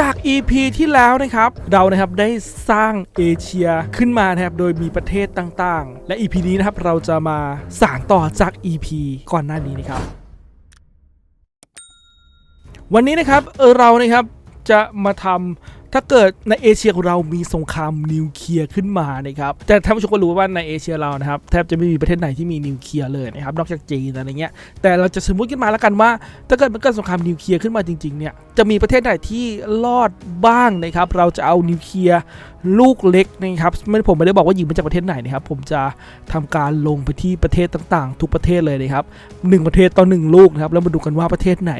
จาก EP ที่แล้วนะครับ เรานะครับได้สร้างเอเชียขึ้นมานะครับโดยมีประเทศต่างๆ และ EP นี้นะครับเราจะมาสานต่อจาก EP ก่อนหน้านี้นะครับ วันนี้นะครับเเรานะครับจะมาทำ ถ้าเกิดในเอเชียของเรามีสงครามนิวเคลียร์ขึ้นมานะครับแต่ท่านผู้ชมก็รู้ว่าในเอเชียเรานะครับแทบจะไม่มีประเทศไหนที่มีนิวเคลียร์เลยนะครับนอกจากจีนอะไรเงี้ยแต่เราจะสมมติขึ้นมาแล้วกันว่า ถ้าเกิดมันเกิดสงครามนิวเคลียร์ขึ้นมาจริงๆเนี่ยจะมีประเทศไหนที่รอดบ้างนะครับเราจะเอานิวเคลียร์ลูกเล็กนะครับไม่ผมไม่ได้บอกว่าหยิงมาจากประเทศไหนนะครับผมจะทำการลงไปที่ประเทศต่างๆ ทุกประเทศเลยนะครับหนึ่งประเทศต่อหนึ่งลูกนะครับแล้วมาดูกันว่าประเทศไหน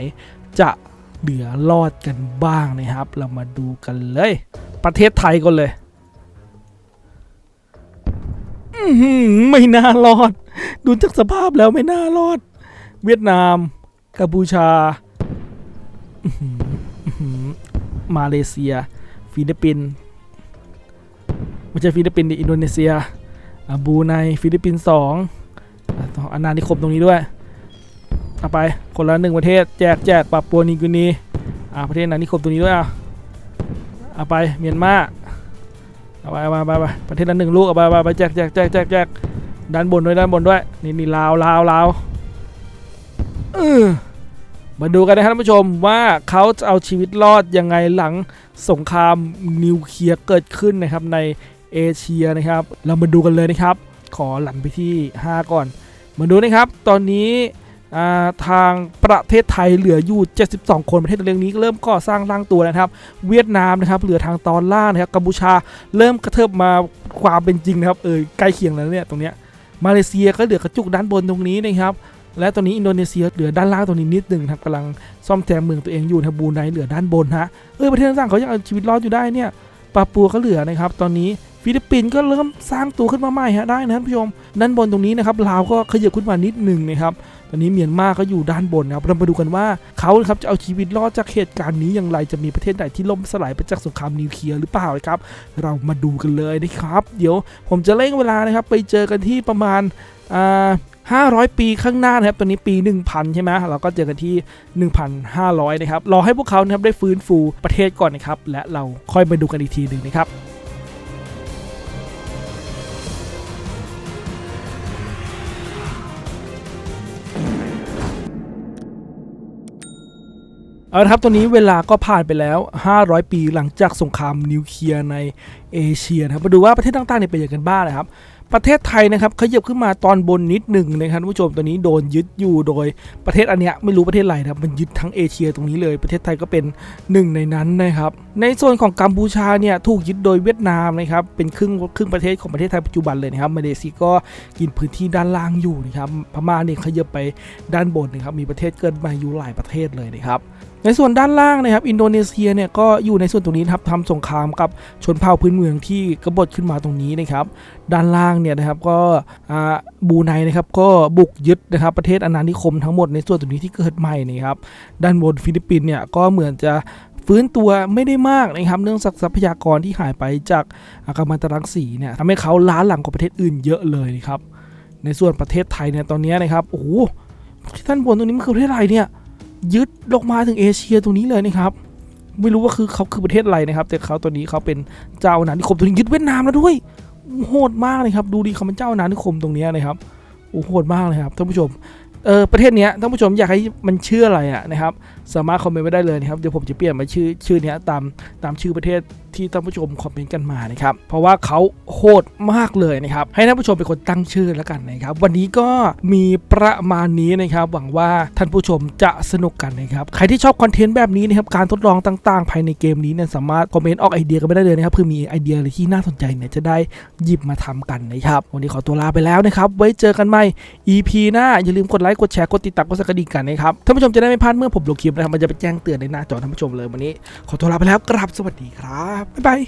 จะ เหลือรอดกันบ้างนะครับ เรามาดูกันเลย ประเทศไทยก่อนเลยไม่น่ารอด ดูจากสภาพแล้วไม่น่ารอด เวียดนามกัมพูชา มาเลเซีย ฟิลิปปินส์ไม่ใช่ฟิลิปปินส์ดิอินโดนีเซียอะบรูไนฟิลิปปินส์สองอะต้องอาณานิคมตรงนี้ด้วย เอาไปคนละหนึ่งประเทศแจกแจกปรับปัวนิกินีอะประเทศอาณานิคมตรงนี้ด้วยอะเอาไปเมียนมาเอาไปเอาไปไปประเทศละหนึ่งลูกเอาไปไปไปแจกแจกแจกแจกแจกด้านบนด้วยด้านบนด้วยนี่นี่ลาวลาวลาวเออมาดูกันนะครับท่านผู้ชมว่าเขาจะเอาชีวิตรอดยังไงหลังสงครามนิวเคลียร์เกิดขึ้นนะครับในเอเชียนะครับ เรามาดูกันเลยนะครับ ขอหลันไปที่ 5 ก่อน มาดูนะครับ ตอนนี้ ทางประเทศไทยเหลืออยู่ 72 คนประเทศเรื่องนี้ก็เริ่มก่อสร้างร่างตัวนะครับ เวียดนามนะครับเหลือทางตอนล่างนะครับกัมพูชาเริ่มกระเทิบมาความเป็นจริงนะครับเออใกล้เคียงแล้วเนี่ยตรงเนี้ยมาเลเซียก็เหลือกระจุกด้านบนตรงนี้นะครับและตอนนี้อินโดนีเซียเหลือด้านล่างตรงนี้นิดหนึ่งครับกำลังซ่อมแซมเมืองตัวเองอยู่นะบูไนเหลือด้านบนฮะเออประเทศต่างๆเขายังเอาชีวิตรอดอยู่ได้เนี่ยปาปัวก็เหลือนะครับตอนนี้ฟิลิปปินส์ก็เริ่มสร้างตัวขึ้นมาใหม่ฮะได้นะท่านผู้ชมด้านบนตรงนี้นะครับลาวก็ขยับขึ้นมานิดหนึ่งนะครับ ตอนนี้เมียนมาก็อยู่ด้านบนนะครับเรามาดูกันว่าเขาครับจะเอาชีวิตรอดจากเหตุการณ์นี้อย่างไรจะมีประเทศไหนที่ล่มสลายไปจากสงครามนิวเคลียร์หรือเปล่าครับ เรามาดูกันเลยนะครับ เดี๋ยวผมจะเร่งเวลานะครับไปเจอกันที่ประมาณอ่า500 ปีข้างหน้านะครับ ตอนนี้ปี 1000 ใช่ไหมเราก็เจอกันที่ 1,500 นะครับ รอให้พวกเขานะครับได้ฟื้นฟูประเทศก่อนนะครับ และเราค่อยมาดูกันอีกทีหนึ่งนะครับ เอาละครับตอนนี้เวลาก็ผ่านไปแล้ว 500 ปีหลังจากสงครามนิวเคลียร์ในเอเชียนะครับ มาดูว่าประเทศต่างๆเนี่ยเป็นอย่างกันบ้างนะครับ ประเทศไทยนะครับขยับขึ้นมาตอนบนนิดหนึ่งนะครับท่านผู้ชมตอนนี้โดนยึดอยู่โดยประเทศอันเนี้ยไม่รู้ประเทศอะไรนะครับมันยึดทั้งเอเชียตรงนี้เลย ประเทศไทยก็เป็นหนึ่งในนั้นนะครับ ในส่วนของกัมพูชาเนี่ยถูกยึดโดยเวียดนามนะครับเป็นครึ่งครึ่งประเทศของประเทศไทยปัจจุบันเลยนะครับมาเลเซียก็กินพื้นที่ด้านล่างอยู่นะครับพม่าเนี่ยขยับไปด้านบนนะครับมีประเทศเกินมาอยู่หลายประเทศเลยนะครับ ในส่วนด้านล่างนะครับอินโดนีเซียเนี่ยก็อยู่ในส่วนตรงนี้ครับทำสงครามกับชนเผ่าพื้นเมืองที่กบฏขึ้นมาตรงนี้นะครับ ด้านล่างเนี่ยนะครับก็บูไนนะครับก็บุกยึดนะครับประเทศอาณานิคมทั้งหมดในส่วนตรงนี้ที่เกิดใหม่นะครับด้านบนฟิลิปปินส์เนี่ยก็เหมือนจะฟื้นตัวไม่ได้มากนะครับเนื่องจากทรัพยากรที่หายไปจากอากัมมันตรังสีเนี่ยทำให้เขาล้าหลังกว่าประเทศอื่นเยอะเลยนะครับในส่วนประเทศไทยเนี่ยตอนนี้นะครับโอ้โหท่านบนตรงนี้มันคือประเทศอะไรเนี่ย ยึดลงมาถึงเอเชียตรงนี้เลยนะครับไม่รู้ว่าคือเขาคือประเทศอะไรนะครับ แต่เขาตัวนี้เขาเป็นเจ้าอาณานิคมตรงนี้ยึดเวียดนามแล้วด้วยโหดมากเลยครับ ดูดีเขาเป็นเจ้าอาณานิคมตรงนี้นะครับโอ้โหดมากเลยครับท่านผู้ชมเออประเทศเนี้ยท่านผู้ชมอยากให้มันเชื่ออะไรอะนะครับสามารถคอมเมนต์ไว้ได้เลยนะครับเดี๋ยวผมจะเปลี่ยนมาชื่อชื่อนี้ตามตามชื่อประเทศที่ท่านผู้ชมคอมเมนต์กันมานะครับเพราะว่าเขาโหดมากเลยนะครับให้ท่านผู้ชมเป็นคนตั้งชื่อแล้วกันนะครับ วันนี้ก็มีประมาณนี้นะครับ หวังว่าท่านผู้ชมจะสนุกกันนะครับใครที่ชอบคอนเทนต์แบบนี้นะครับการทดลองต่างๆ ภายในเกมนี้เนี่ยสามารถคอมเมนต์ออกไอเดียกันไม่ได้เลยนะครับเพื่อมีไอเดียอะไรที่น่าสนใจเนี่ยจะได้หยิบมาทำกันนะครับวันนี้ขอตัวลาไปแล้วนะครับไว้เจอกันใหม่ EP หน้าอย่าลืมกดไลค์กดแชร์กดติดตามกดสักกระดิ่งกันนะครับท่านผู้ชมจะได้ไม่พลาดเมื่อผมลงคลิปนะครับมันจะไปแจ้งเตือนในหน้าจอท่านผู้ชมเลยวันนี้ ขอตัวลาไปแล้วกราบสวัสดีครับ บ๊ายบาย